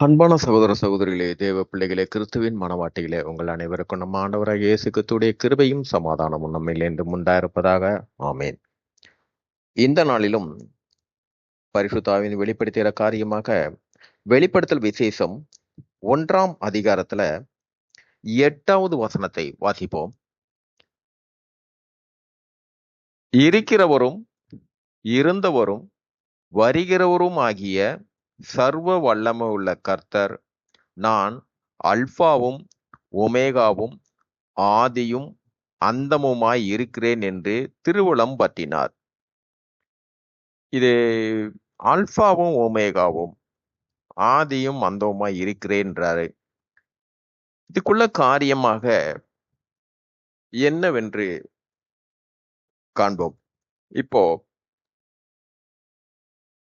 அன்பான சகோதர சகோதரிகளே தேவ பிள்ளைகளே கிறிஸ்துவின் மனவாட்டிகளே உங்கள் அனைவருக்கும் நம்ம ஆண்டவராக இயேசு கிருபையும் சமாதானமும் நம்மில் என்றும் உண்டாயிருப்பதாக. ஆமேன். இந்த நாளிலும் பரிசுத்தாவின் வெளிப்படுத்துகிற காரியமாக வெளிப்படுத்தல் விசேஷம் ஒன்றாம் அதிகாரத்துல எட்டாவது வசனத்தை வாசிப்போம். இருக்கிறவரும் இருந்தவரும் வருகிறவரும் ஆகிய சர்வ வல்லமை உள்ள கர்த்தர். நான் அல்ஃபாவும் ஒமேகாவும் ஆதியும் அந்தமுமாய் இருக்கிறேன் என்று திருவுளம் பற்றினார். இது அல்ஃபாவும் ஒமேகாவும் ஆதியும் அந்தமுமாய் இருக்கிறேன்றாரு இதுக்குள்ள காரியமாக என்னவென்று காண்போம். இப்போ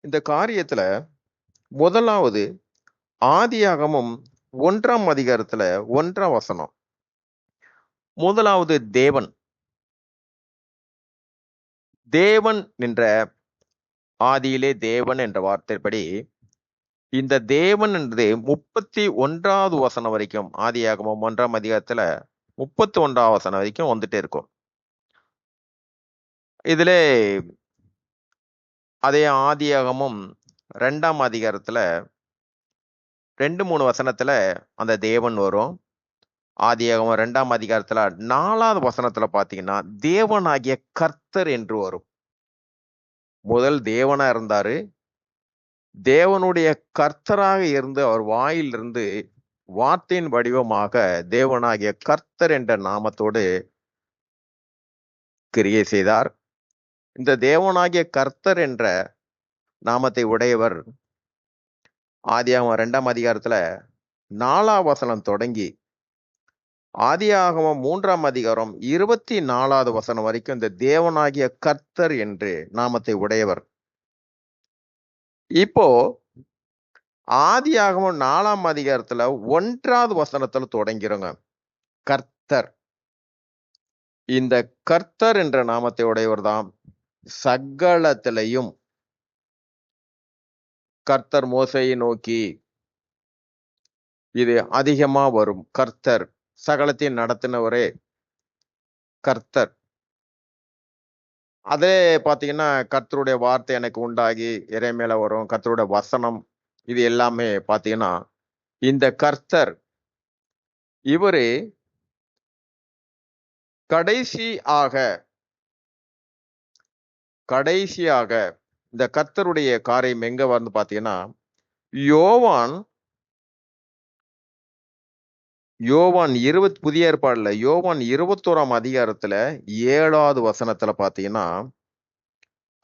இந்த காரியத்துல முதலாவது ஆதியாகமும் ஒன்றாம் அதிகாரத்துல ஒன்றாம் வசனம். முதலாவது தேவன். தேவன் என்ற ஆதியிலே தேவன் என்ற வார்த்தைப்படி இந்த தேவன் என்றது முப்பத்தி ஒன்றாவது வசனம் வரைக்கும் ஆதியாகமும் ஒன்றாம் அதிகாரத்துல முப்பத்தி ஒன்றாம் வசனம் வரைக்கும் வந்துட்டே இருக்கும். இதில் அதே ஆதியாகமும் ரெண்டாம் அதிகாரத்தில் ரெண்டு மூணு வசனத்தில் அந்த தேவன் வரும். ஆதியாகமம் ரெண்டாம் அதிகாரத்தில் நாலாவது வசனத்தில் பார்த்தீங்கன்னா தேவனாகிய கர்த்தர் என்று வரும். முதல் தேவனாக இருந்தார். தேவனுடைய கர்த்தராக இருந்து அவர் வாயிலிருந்து வார்த்தையின் வடிவமாக தேவனாகிய கர்த்தர் என்ற நாமத்தோடு கிரியை செய்தார். இந்த தேவனாகிய கர்த்தர் என்ற நாமத்தை உடையவர். ஆதியாகமம் இரண்டாம் அதிகாரத்துல நாலாம் வசனம் தொடங்கி ஆதியாகமம் மூன்றாம் அதிகாரம் இருபத்தி நாலாவது வசனம் வரைக்கும் இந்த தேவனாகிய கர்த்தர் என்று நாமத்தை உடையவர். இப்போ ஆதியாகமம் நாலாம் அதிகாரத்துல ஒன்றாவது வசனத்துல தொடங்கிறோங்க. கர்த்தர். இந்த கர்த்தர் என்ற நாமத்தை உடையவர் தான் சகலத்திலையும் கர்த்தர் மோசையை நோக்கி இது அதிகமா வரும். கர்த்தர் சகலத்தையும் நடத்தினவரே கர்த்தர். அதே பார்த்தீங்கன்னா கர்த்தருடைய வார்த்தை எனக்கு உண்டாகி இறை மேல வரும். கர்த்தருடைய வசனம் இது எல்லாமே பார்த்தீங்கன்னா இந்த கர்த்தர் இவரு கடைசி ஆக கடைசியாக இந்த கர்த்தருடைய காரியம் எங்க வந்து பாத்தீங்கன்னா யோவான் யோவான் இருபத் புதிய ஏற்பாடுல யோவான் இருபத்தோராம் அதிகாரத்துல ஏழாவது வசனத்துல பாத்தீங்கன்னா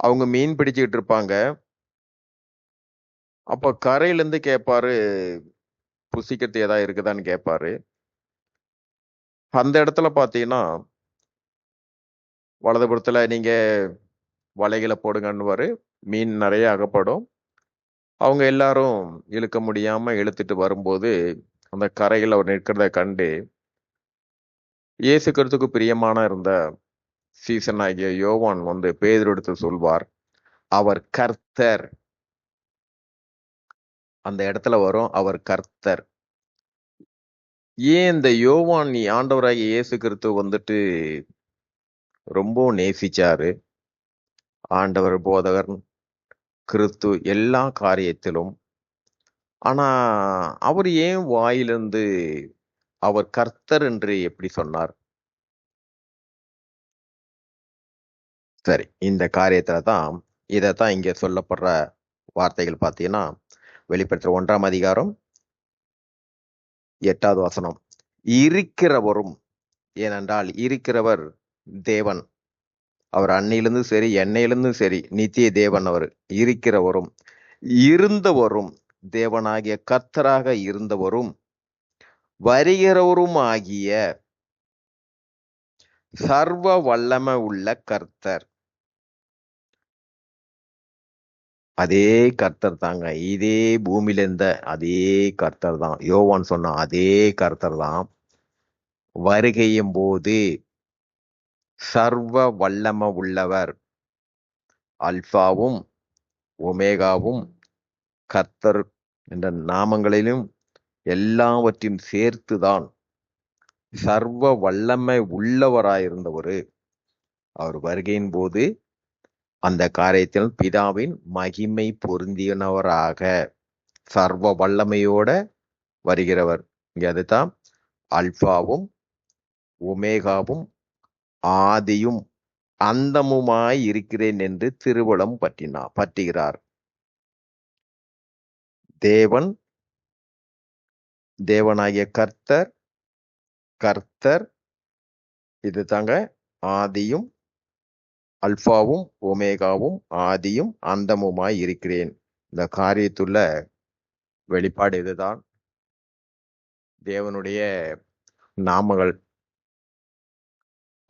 அவங்க மீன் பிடிச்சுக்கிட்டு இருப்பாங்க. அப்ப கரையில இருந்து கேட்பாரு புசிக்கிறது ஏதா இருக்குதான்னு கேட்பாரு அந்த இடத்துல பாத்தீங்கன்னா வலதுபுறத்துல நீங்க வலைகளை போடுங்கன்னுவாரு. மீன் நிறைய அகப்படும். அவங்க எல்லாரும் இழுக்க முடியாம இழுத்துட்டு வரும்போது அந்த கரையில் அவர் நிற்கிறத கண்டு இயேசுக்கிறதுக்கு பிரியமான இருந்த சீசன் ஆகிய யோவான் வந்து பேதர் எடுத்து சொல்வார் அவர் கர்த்தர். அந்த இடத்துல வரும் அவர் கர்த்தர். ஏன் இந்த யோவான் நீ ஆண்டவராகிய இயேசு கிறிஸ்து வந்துட்டு ரொம்ப நேசிச்சாரு? ஆண்டவர் போதகர் கிறிஸ்து எல்லா காரியத்திலும். ஆனால் அவர் ஏன் வாயிலிருந்து அவர் கர்த்தர் என்று எப்படி சொன்னார்? சரி இந்த காரியத்தில் தான் இதை தான் இங்கே சொல்லப்படுற வார்த்தைகள் பார்த்தீங்கன்னா வெளிப்படுத்துற ஒன்றாம் அதிகாரம் எட்டாவது வசனம். இருக்கிறவரும் ஏனென்றால் இருக்கிறவர் தேவன். அவர் அன்னையிலிருந்தும் சரி என்னையிலிருந்தும் சரி நித்திய தேவன் அவர் இருக்கிறவரும் இருந்தவரும் தேவனாகிய கர்த்தராக இருந்தவரும் வருகிறவரும் ஆகிய சர்வ வல்லமை உள்ள கர்த்தர். அதே கர்த்தர் தாங்க. இதே பூமியில இருந்த அதே கர்த்தர் தான். யோவான் சொன்ன அதே கர்த்தர் தான். வருகையும் போது சர்வ வல்லம உள்ளவர். அல்ஃபாவும் ஒமேகாவும் கர்த்தர் என்ற நாமங்களிலும் எல்லாவற்றையும் சேர்த்துதான் சர்வ வல்லமை உள்ளவராயிருந்தவர். அவர் வருகையின் போது அந்த காரியத்தில் பிதாவின் மகிமை பொருந்தியனவராக சர்வ வல்லமையோட வருகிறவர். இங்கே அதுதான் அல்பாவும் ஒமேகாவும் ஆதியும் அந்தமுமாய் இருக்கிறேன் என்று திருவளம் பற்றினா பற்றுகிறார். தேவன் தேவனாகிய கர்த்தர் கர்த்தர் இது தாங்க ஆதியும் அல்பாவும் ஒமேகாவும் ஆதியும் அந்தமுமாய் இருக்கிறேன். இந்த காரியத்துள்ள வெளிப்பாடு இதுதான். தேவனுடைய நாமங்கள்.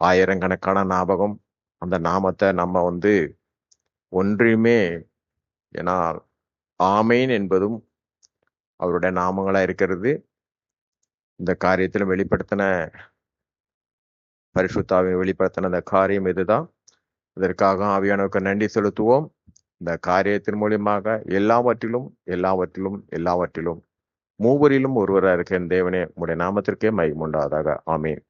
ஆயிரக்கணக்கான ஞாபகம். அந்த நாமத்தை நம்ம வந்து ஒன்றையுமே ஏன்னா ஆமேன் என்பதும் அவருடைய நாமங்களா இருக்கிறது. இந்த காரியத்தில் வெளிப்படுத்தின பரிசுத்தாவை வெளிப்படுத்தின அந்த காரியம் இதுதான். இதற்காக ஆவியானவுக்கு நன்றி செலுத்துவோம். இந்த காரியத்தின் மூலியமாக எல்லாவற்றிலும் எல்லாவற்றிலும் எல்லாவற்றிலும் மூவரிலும் ஒருவராக இருக்கிற தேவனே உடைய நாமத்திற்கே மயமுண்டாதாக ஆமேன்.